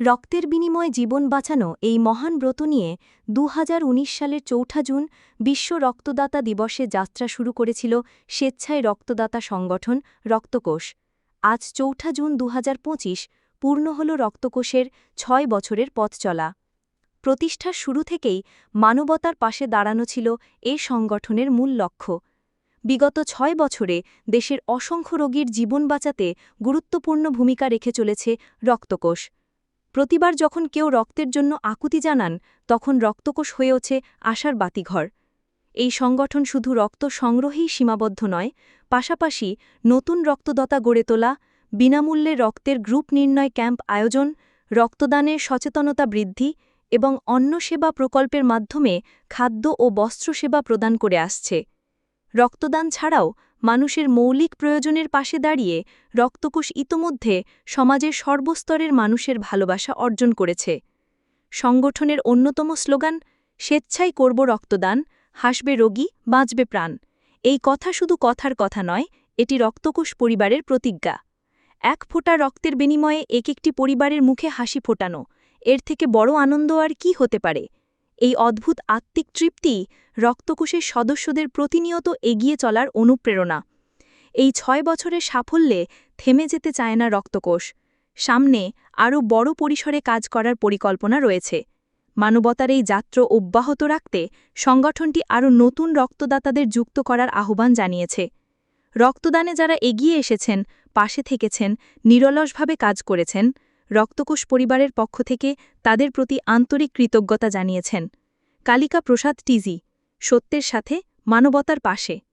রক্তের বিনিময়ে জীবন বাঁচানো এই মহান ব্রত নিয়ে দু হাজার উনিশ সালের চৌঠা জুন বিশ্ব রক্তদাতা দিবসে যাত্রা শুরু করেছিল স্বেচ্ছায় রক্তদাতা সংগঠন রক্তকোষ। আজ চৌঠা জুন দু হাজার পঁচিশ পূর্ণ হল রক্তকোষের ছয় বছরের পথ চলা। প্রতিষ্ঠার শুরু থেকেই মানবতার পাশে দাঁড়ানো ছিল এ সংগঠনের মূল লক্ষ্য। বিগত ছয় বছরে দেশের অসংখ্য রোগীর জীবন বাঁচাতে গুরুত্বপূর্ণ ভূমিকা রেখে চলেছে রক্তকোষ। প্রতিবার যখন কেউ রক্তের জন্য আকুতি জানান, তখন রক্তকোষ হয়ে ওঠে আশার বাতিঘর। এই সংগঠন শুধু রক্ত সংগ্রহেই সীমাবদ্ধ নয়, পাশাপাশি নতুন রক্তদাতা গড়ে তোলা, বিনামূল্যে রক্তের গ্রুপ নির্ণয় ক্যাম্প আয়োজন, রক্তদানের সচেতনতা বৃদ্ধি এবং অন্ন সেবা প্রকল্পের মাধ্যমে খাদ্য ও বস্ত্র সেবা প্রদান করে আসছে। রক্তদান ছাড়াও মানুষের মৌলিক প্রয়োজনের পাশে দাঁড়িয়ে রক্তকোষ ইতোমধ্যে সমাজের সর্বস্তরের মানুষের ভালোবাসা অর্জন করেছে। সংগঠনের অন্যতম স্লোগান স্বেচ্ছাই করব রক্তদান, হাসবে রোগী, বাঁচবে প্রাণ। এই কথা শুধু কথার কথা নয়, এটি রক্তকোষ পরিবারের প্রতিজ্ঞা। এক ফোঁটা রক্তের বিনিময়ে এক একটি পরিবারের মুখে হাসি ফোটানো, এর থেকে বড় আনন্দ আর কি হতে পারে? এই অদ্ভুত আত্মিক তৃপ্তি রক্তকোষের সদস্যদের প্রতিনিয়ত এগিয়ে চলার অনুপ্রেরণা। এই ছয় বছরের সাফল্যে থেমে যেতে চায় না রক্তকোষ। সামনে আরও বড় পরিসরে কাজ করার পরিকল্পনা রয়েছে। মানবতার এই যাত্রা অব্যাহত রাখতে সংগঠনটি আরও নতুন রক্তদাতাদের যুক্ত করার আহ্বান জানিয়েছে। রক্তদানে যারা এগিয়ে এসেছেন, পাশে থেকেছেন, নিরলসভাবে কাজ করেছেন রক্তকোষ পরিবারের পক্ষ থেকে তাদের প্রতি আন্তরিক কৃতজ্ঞতা জানিয়েছেন। কালিকা প্রসাদ টিজি, সত্যের সাথে, মানবতার পাশে।